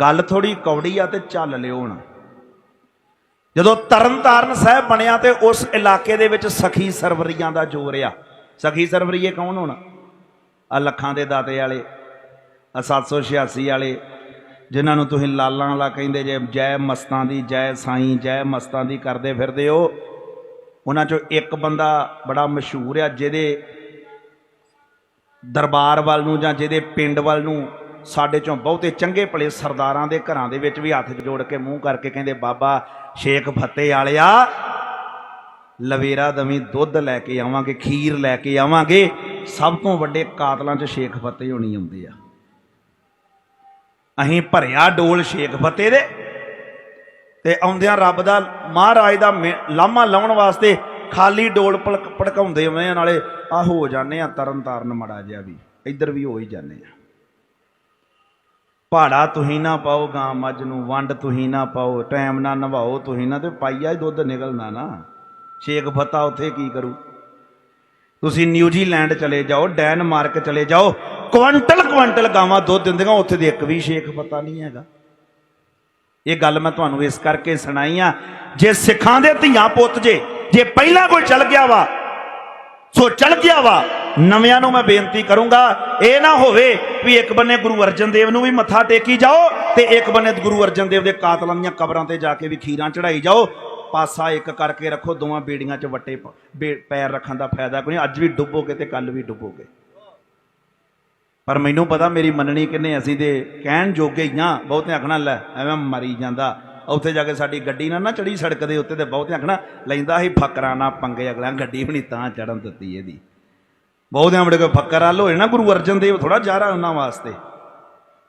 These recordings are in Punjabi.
ਗੱਲ ਥੋੜੀ ਕੌੜੀ ਆ ਤੇ ਚੱਲ ਲਿਓ ਹੁਣ। ਜਦੋਂ ਤਰਨਤਾਰਨ ਸਾਹਿਬ ਬਣਿਆ ਤੇ ਉਸ ਇਲਾਕੇ ਦੇ ਵਿੱਚ ਸਖੀ ਸਰਵਰੀਆਂ ਦਾ ਜੋਰ ਆ। ਸਖੀ ਸਰਵਰੀਏ ਕੌਣ ਹੋਣਾ? ਆ ਲੱਖਾਂ ਦੇ ਦਾਤੇ ਵਾਲੇ, ਆ 786 ਵਾਲੇ, ਜਿਨ੍ਹਾਂ ਨੂੰ ਤੁਸੀਂ ਲਾਲਾਂ ਵਾਲਾ ਕਹਿੰਦੇ ਜੇ, ਜੈ ਮਸਤਾਂ ਦੀ, ਜੈ ਸਾਈਂ, ਜੈ ਮਸਤਾਂ ਦੀ ਕਰਦੇ ਫਿਰਦੇ ਹੋ। ਉਹਨਾਂ ਚੋਂ ਇੱਕ ਬੰਦਾ ਬੜਾ ਮਸ਼ਹੂਰ ਆ, ਜਿਹਦੇ ਦਰਬਾਰ ਵੱਲ ਨੂੰ ਜਾਂ ਜਿਹਦੇ ਪਿੰਡ ਵੱਲ ਨੂੰ ਸਾਡੇ ਚੋਂ ਬਹੁਤੇ ਚੰਗੇ ਭਲੇ ਸਰਦਾਰਾਂ ਦੇ ਘਰਾਂ ਦੇ ਵਿੱਚ ਵੀ ਹੱਥ ਜੋੜ ਕੇ ਮੂੰਹ ਕਰਕੇ ਕਹਿੰਦੇ, ਬਾਬਾ, ਸ਼ੇਖ ਫਤਿਹ ਵਾਲਿਆ, ਲਵੇਰਾ ਦਵੀਂ ਦੁੱਧ ਲੈ ਕੇ ਆਵਾਂਗੇ, ਖੀਰ ਲੈ ਕੇ ਆਵਾਂਗੇ। ਸਭ ਤੋਂ ਵੱਡੇ ਕਾਤਲਾਂ 'ਚ ਸ਼ੇਖ ਫਤਿਹ ਹੋਣੀ ਆਉਂਦੇ ਆ। ਅਸੀਂ ਭਰਿਆ ਡੋਲ ਸ਼ੇਖ ਫੱਤੇ ਦੇ ਤੇ ਆਉਂਦਿਆਂ ਰੱਬ ਦਾ, ਮਹਾਰਾਜ ਦਾ ਮੇ- ਲਾਮਾ ਲਾਉਣ ਵਾਸਤੇ ਖਾਲੀ ਡੋਲ ਪਲਕ- ਭੜਕਾਉਂਦੇ ਹੋਏ ਨਾਲੇ ਆ ਹੋ ਜਾਂਦੇ ਆ ਤਰਨ ਤਾਰਨ ਮੜਾ ਜਿਹਾ ਵੀ। ਇੱਧਰ ਵੀ ਹੋ ਹੀ ਜਾਂਦੇ ਆ। ਭਾੜਾ ਤੁਸੀਂ ਨਾ ਪਾਓ, ਗਾਂ ਮੱਝ ਨੂੰ ਵੰਡ ਤੁਸੀਂ ਨਾ ਪਾਓ, ਟਾਈਮ ਨਾ ਨਵਾਓ ਤੁਸੀਂ ਨਾ, ਤੇ ਪਾਈਆ ਹੀ ਦੁੱਧ ਨਿਕਲਣਾ ਨਾ। ਸ਼ੇਖ ਫਤਾ ਉੱਥੇ ਕੀ ਕਰੂ? ਤੁਸੀਂ ਨਿਊਜ਼ੀਲੈਂਡ ਚਲੇ ਜਾਓ, ਡੈਨਮਾਰਕ ਚਲੇ ਜਾਓ ਕੁਇੰਟਲ ਕੁਇੰਟਲ ਗਾਵਾਂ ਦੁੱਧ ਦਿੰਦੀਆਂ, ਉੱਥੇ ਦੇ ਇੱਕ ਵੀ ਸ਼ੇਖ ਪਤਾ ਨਹੀਂ ਹੈਗਾ। ਇਹ ਗੱਲ ਮੈਂ ਤੁਹਾਨੂੰ ਇਸ ਕਰਕੇ ਸੁਣਾਈ ਆ, ਜੇ ਸਿੱਖਾਂ ਦੇ ਧੀਆਂ ਪੁੱਤ ਜੇ ਜੇ ਪਹਿਲਾਂ ਕੋਈ ਚਲ ਗਿਆ ਵਾ, ਸੋ ਚਲ ਗਿਆ ਵਾ ਨਵਿਆਂ ਨੂੰ ਮੈਂ ਬੇਨਤੀ ਕਰੂੰਗਾ, ਇਹ ਨਾ ਹੋਵੇ ਵੀ ਇੱਕ ਬੰਨੇ ਗੁਰੂ ਅਰਜਨ ਦੇਵ ਨੂੰ ਵੀ ਮੱਥਾ ਟੇਕੀ ਜਾਓ ਤੇ ਇੱਕ ਬੰਨੇ ਗੁਰੂ ਅਰਜਨ ਦੇਵ ਦੇ ਕਾਤਲਾਂ ਦੀਆਂ ਕਬਰਾਂ ਤੇ ਜਾ ਕੇ ਵੀ ਖੀਰਾਂ ਚੜਾਈ ਜਾਓ। ਪਾਸਾ ਇੱਕ ਕਰਕੇ ਰੱਖੋ, ਦੋਵਾਂ ਬੇੜੀਆਂ 'ਚ ਵੱਟੇ ਬੇ- ਪੈਰ ਰੱਖਣ ਦਾ ਫਾਇਦਾ ਕੋਈ ਅੱਜ ਵੀ ਡੁੱਬੋਗੇ ਤੇ ਕੱਲ ਵੀ ਡੁੱਬੋਗੇ। ਪਰ ਮੈਨੂੰ ਪਤਾ ਮੇਰੀ ਮੰਨਣੀ ਕਿੰਨੇ ਅਸੀਂ ਤੇ ਕਹਿਣ ਜੋਗੇ ਹੀ ਆ ਬਹੁਤੇ ਆਖਣਾ, ਲੈ ਐਵੇਂ ਮਰੀ ਜਾਂਦਾ। ਉੱਥੇ ਜਾ ਕੇ ਸਾਡੀ ਗੱਡੀ ਨਾ ਨਾ ਚੜੀ ਸੜਕ ਦੇ ਉੱਤੇ ਤੇ ਬਹੁਤੇ ਆਖਣਾ, ਲੈਂਦਾ ਸੀ ਫਕਰਾਂ ਨਾ ਪੰਗੇ ਅਗਲਾ ਗੱਡੀ ਵੀ ਨਹੀਂ ਤਾਂ ਚੜਨ ਦਿੱਤੀ ਇਹਦੀ। ਬਹੁਤਿਆਂ ਬੜੇ ਕੋਈ ਫੱਕਰ ਹੱਲ ਹੋਏ ਨਾ ਗੁਰੂ ਅਰਜਨ ਦੇਵ ਥੋੜਾ ਜਾਰਾ ਉਹਨਾਂ ਵਾਸਤੇ।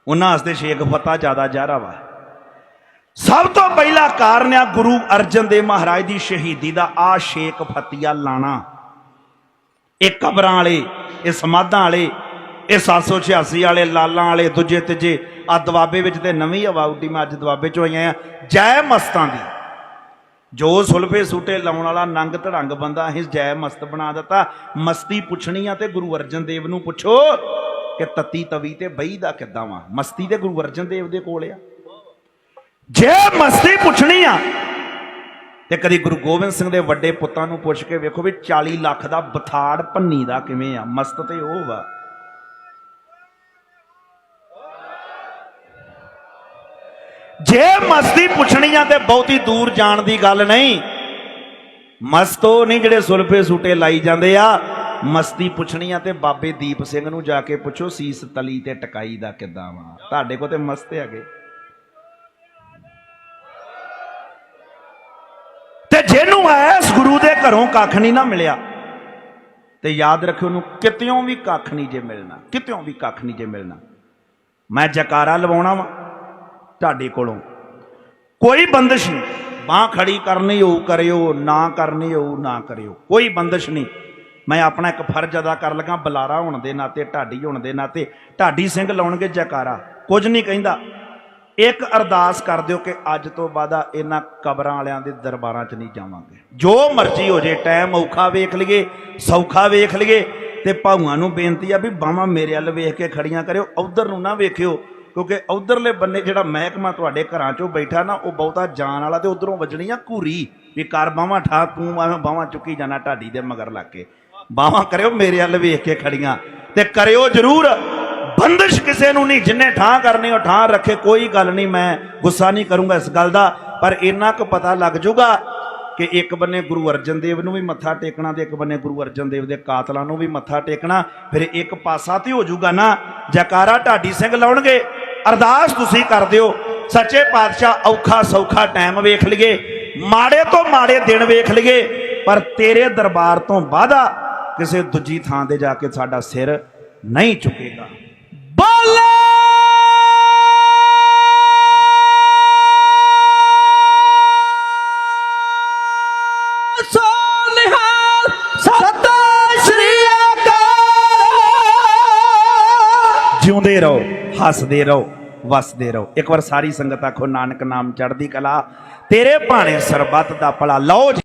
ਉਹਨਾਂ ਵਾਸਤੇ ਸ਼ੇਖ ਫਤਾ ਜ਼ਿਆਦਾ ਜਾਰਾ ਵਾ। ਸਭ ਤੋਂ ਪਹਿਲਾ ਕਾਰਨ ਆ ਗੁਰੂ ਅਰਜਨ ਦੇਵ ਮਹਾਰਾਜ ਦੀ ਸ਼ਹੀਦੀ ਦਾ ਆ ਸ਼ੇਖ ਫਤੀਆ ਲਾਣਾ। ਇਹ ਕਬਰਾਂ ਵਾਲੇ, ਇਹ ਸਮਾਧਾਂ ਵਾਲੇ, ਇਹ 786 ਵਾਲੇ, ਲਾਲਾਂ ਵਾਲੇ, ਦੂਜੇ ਤੀਜੇ ਆ ਦਵਾਬੇ ਵਿੱਚ ਤੇ ਨਵੀਂ ਹਵਾ ਉੱਡੀ, ਮੈਂ ਅੱਜ ਦਵਾਬੇ ਚੋਂ ਆਈਆਂ ਆ ਜੈ ਮਸਤਾਂ ਦੀ। ਜੋ ਸੁਲਫੇ ਸੂਟੇ ਲਾਉਣ ਵਾਲਾ ਨੰਗ ਧੜੰਗ ਬੰਦਾ ਅਸੀਂ ਜੈ ਮਸਤ ਬਣਾ ਦਿੱਤਾ। ਮਸਤੀ ਪੁੱਛਣੀ ਆ ਤੇ ਗੁਰੂ ਅਰਜਨ ਦੇਵ ਨੂੰ ਪੁੱਛੋ ਕਿ ਤਤੀ ਤਵੀ ਤੇ ਬਈ ਦਾ ਕਿੱਦਾਂ ਵਾ? ਮਸਤੀ ਤੇ ਗੁਰੂ ਅਰਜਨ ਦੇਵ ਦੇ ਕੋਲ ਆ। ਜੇ ਮਸਤੀ ਪੁੱਛਣੀ ਆ ਤੇ ਕਦੀ ਗੁਰੂ ਗੋਬਿੰਦ ਸਿੰਘ ਦੇ ਵੱਡੇ ਪੁੱਤਾਂ ਨੂੰ ਪੁੱਛ ਕੇ ਵੇਖੋ ਵੀ 40 ਲੱਖ ਦਾ ਬਥਾੜ ਭੰਨੀ ਦਾ ਕਿਵੇਂ ਆ? ਮਸਤ ਤੇ ਉਹ ਵਾ। ਜੇ ਮਸਤੀ ਪੁੱਛਣੀ ਆ ਤੇ ਬਹੁਤੀ ਦੂਰ ਜਾਣ ਦੀ ਗੱਲ ਨਹੀਂ। ਮਸਤੋ ਨਹੀਂ ਜਿਹੜੇ ਸੁਲਫੇ ਸੂਟੇ ਲਾਈ ਜਾਂਦੇ ਆ। ਮਸਤੀ ਪੁੱਛਣੀ ਆ ਤੇ ਬਾਬੇ ਦੀਪ ਸਿੰਘ ਨੂੰ ਜਾ ਕੇ ਪੁੱਛੋ, ਸੀਸ ਤਲੀ ਤੇ ਟਕਾਈ ਦਾ ਕਿੱਦਾਂ ਵਾ? ਤੁਹਾਡੇ ਕੋ ਤੇ ਮਸਤ ਹੈਗੇ। ਤੇ ਜਿਹਨੂੰ ਐਸ ਗੁਰੂ ਦੇ ਘਰੋਂ ਕੱਖ ਨਹੀਂ ਨਾ ਮਿਲਿਆ, ਤੇ ਯਾਦ ਰੱਖਿਓ ਉਹਨੂੰ ਕਿਤਿਓਂ ਵੀ ਕੱਖ ਨਹੀਂ ਜੇ ਮਿਲਣਾ, ਕਿਤਿਓਂ ਵੀ ਕੱਖ ਨਹੀਂ ਜੇ ਮਿਲਣਾ। ਮੈਂ ਜਕਾਰਾ ਲਵਾਉਣਾ ਵਾ। ਤੁਹਾਡੇ ਕੋਲੋਂ। ਕੋਈ ਬੰਦਸ਼ ਨਹੀਂ। ਬਾਹ ਖੜੀ ਕਰਨੀ ਹੋਊ, ਕਰਿਓ, ਨਾ ਕਰਨੀ ਹੋਊ, ਨਾ ਕਰਿਓ। ਕੋਈ ਬੰਦਸ਼ ਨਹੀਂ। ਮੈਂ ਆਪਣਾ ਇੱਕ ਫਰਜ਼ ਅਦਾ ਕਰ ਲਗਾ, ਬੁਲਾਰਾ ਹੋਣ ਦੇ ਨਾਤੇ, ਢਾਡੀ ਹੋਣ ਦੇ ਨਾਤੇ। ਢਾਡੀ ਸਿੰਘ ਲਾਉਣਗੇ ਜੈਕਾਰਾ। ਕੁਝ ਨਹੀਂ ਕਹਿੰਦਾ। ਇੱਕ ਅਰਦਾਸ ਕਰ ਦਿਓ ਕਿ ਅੱਜ ਤੋਂ ਬਾਅਦ ਇਹਨਾਂ ਕਬਰਾਂ ਵਾਲਿਆਂ ਦੇ ਦਰਬਾਰਾਂ 'ਚ ਨਹੀਂ ਜਾਵਾਂਗੇ। ਜੋ ਮਰਜ਼ੀ ਹੋ ਜੇ, ਟਾਈਮ ਔਖਾ ਵੇਖ ਲਈਏ, ਸੌਖਾ ਵੇਖ ਲਈਏ, ਤੇ ਭਾਵਾਂ ਨੂੰ ਬੇਨਤੀ ਆ ਵੀ ਬਾਹਾਂ ਮੇਰੇ ਵੱਲ ਵੇਖ ਕੇ ਖੜੀਆਂ ਕਰਿਓ, ਉਧਰ ਨੂੰ ਨਾ ਵੇਖਿਓ। ਕਿਉਂਕਿ ਉਧਰਲੇ ਬੰਨੇ ਜਿਹੜਾ ਮਹਿਕਮਾ ਤੁਹਾਡੇ ਘਰਾਂ 'ਚੋਂ ਬੈਠਾ ਨਾ, ਉਹ ਬਹੁਤਾ ਜਾਣ ਵਾਲਾ ਤੇ ਉਧਰੋਂ ਵੱਜਣੀ ਆ ਘੂਰੀ। ਵੀ ਕਰ ਬਾਹਾਂ ਠਾ, ਤੂੰ ਐਵੇਂ ਬਾਹਾਂ ਚੁੱਕੀ ਜਾਣਾ ਢਾਡੀ ਦੇ ਮਗਰ ਲੱਗ ਕੇ। ਬਾਹਾਂ ਕਰਿਓ, ਮੇਰੇ ਵੱਲ ਵੇਖ ਕੇ ਖੜੀਆਂ। ਤੇ ਕਰਿਓ ਜ਼ਰੂਰ, ਬੰਦਸ਼ ਕਿਸੇ ਨੂੰ ਨਹੀਂ, ਜਿੰਨੇ ਠਾਂ ਕਰਨੀ ਉਹ ਠਾਂ ਰੱਖੇ, ਕੋਈ ਗੱਲ ਨਹੀਂ, ਮੈਂ ਗੁੱਸਾ ਨਹੀਂ ਕਰੂੰਗਾ ਇਸ ਗੱਲ ਦਾ। ਪਰ ਇੰਨਾ ਕੁ ਪਤਾ ਲੱਗ ਜਾਊਗਾ ਕਿ ਇੱਕ ਬੰਨੇ ਗੁਰੂ ਅਰਜਨ ਦੇਵ ਨੂੰ ਵੀ ਮੱਥਾ ਟੇਕਣਾ ਤੇ ਇੱਕ ਬੰਨੇ ਗੁਰੂ ਅਰਜਨ ਦੇਵ ਦੇ ਕਾਤਲਾਂ ਨੂੰ ਵੀ ਮੱਥਾ ਟੇਕਣਾ, ਫਿਰ ਇੱਕ ਪਾਸਾ ਤੇ ਹੋ ਜਾਊਗਾ ਨਾ। ਜਕਾਰਾ ਢਾਡੀ ਸਿੰਘ ਲਾਉਣਗੇ। ਅਰਦਾਸ ਤੁਸੀਂ ਕਰ ਦਿਓ। ਸੱਚੇ ਪਾਤਸ਼ਾਹ ਔਖਾ ਸੌਖਾ ਟਾਈਮ ਵੇਖ ਲਈਏ। ਮਾੜੇ ਤੋਂ ਮਾੜੇ ਦਿਨ ਵੇਖ ਲਈਏ। ਪਰ ਤੇਰੇ ਦਰਬਾਰ ਤੋਂ ਵਾਦਾ ਕਿਸੇ ਦੂਜੀ ਥਾਂ ਤੇ ਜਾ ਕੇ ਸਾਡਾ ਸਿਰ ਨਹੀਂ ਝੁਕੇਗਾ ਬੋਲੇ! ਜਿਉਂਦੇ ਰਹੋ। ਹੱਸਦੇ ਰਹੋ, ਵਸਦੇ ਰਹੋ। ਇੱਕ ਵਾਰ ਸਾਰੀ ਸੰਗਤ ਆਖੋ, ਨਾਨਕ ਨਾਮ ਚੜ੍ਹਦੀ ਕਲਾ, ਤੇਰੇ ਭਾਣੇ ਸਰਬੱਤ ਦਾ ਭਲਾ। ਲਓ ਜੀ।